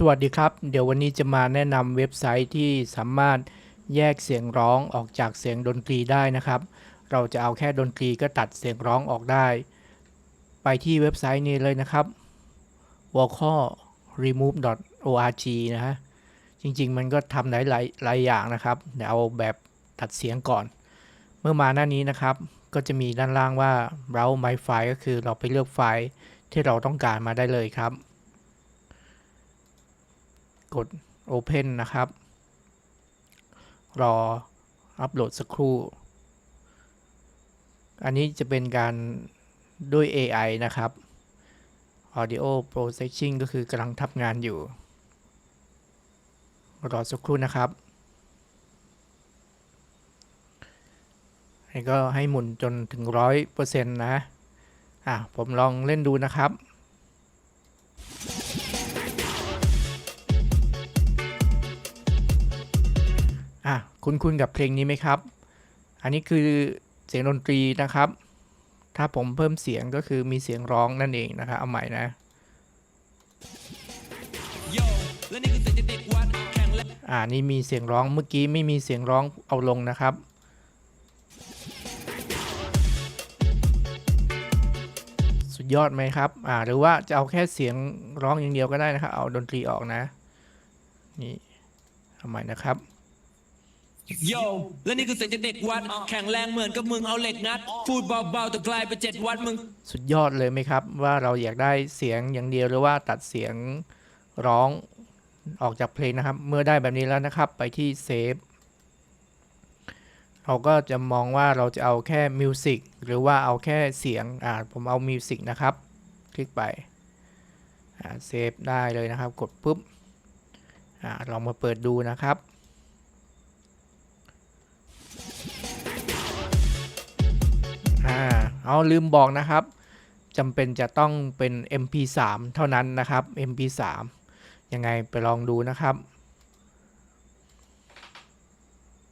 สวัสดีครับ เดี๋ยววันนี้จะมาแนะนำเว็บไซต์ที่สามารถแยกเสียงร้องออกจากเสียงดนตรีได้นะครับ เราจะเอาแค่ดนตรีก็ตัดเสียงร้องออกได้ ไปที่เว็บไซต์นี้เลยนะครับ vocal remove org นะฮะจริงๆ มันก็ทำได้หลายหลายอย่างนะครับเดี๋ยวเอาแบบตัดเสียงก่อน เมื่อมาหน้านี้นะครับ ก็จะมีด้านล่างว่า browse my file ก็คือเราไปเลือกไฟล์ที่เราต้องการมาได้เลยครับ กด Open นะครับ รออัปโหลดสักครู่ อันนี้จะเป็นการด้วย AI นะครับ Audio Processing ก็คือกำลังทำงานอยู่ รอสักครู่นะครับให้ก็ให้หมุนจนถึงร้อยเปอร์เซ็นต์นะ อะ ผมลองเล่นดูนะครับ อะคุณคุณกับเพลงนี้ไหมครับ อันนี้คือเสียงดนตรีนะครับ ถ้าผมเพิ่มเสียงก็คือมีเสียงร้องนั่นเองนะครับเอาใหม่นะโยและนี่คือเสียงจากเด็กวัดแข่งและอ่านี่มีเสียงร้องเมื่อกี้ไม่มีเสียงร้องเอาลงนะครับสุดยอดไหมครับ อ่า หรือว่าจะเอาแค่เสียงร้องอย่างเดียวก็ได้นะครับ เอาดนตรีออกนะ นี่เอาใหม่นะครับ โยและนี่คือเสียงจากเด็กวัด แข่งแรงเหมือนกับมึงเอาเหล็กงัด พูดเบาๆแต่กลายเป็นเจ็ดวัดมึง สุดยอดเลยไหมครับ ว่าเราอยากได้เสียงอย่างเดียวหรือว่าตัดเสียงร้องออกจากเพลงนะครับ เมื่อได้แบบนี้แล้วนะครับ ไปที่เซฟเราก็จะมองว่าเราจะเอาแค่มิวสิกหรือว่าเอาแค่เสียงอ่าผมเอามิวสิกนะครับ คลิกไปอ่าเซฟได้เลยนะครับ กดปุ๊บอ่าลองมาเปิดดูนะครับ เอาลืมบอกนะครับจำเป็นจะต้องเป็น MP3 เท่านั้นนะครับ MP3 ยังไงไปลองดูนะครับ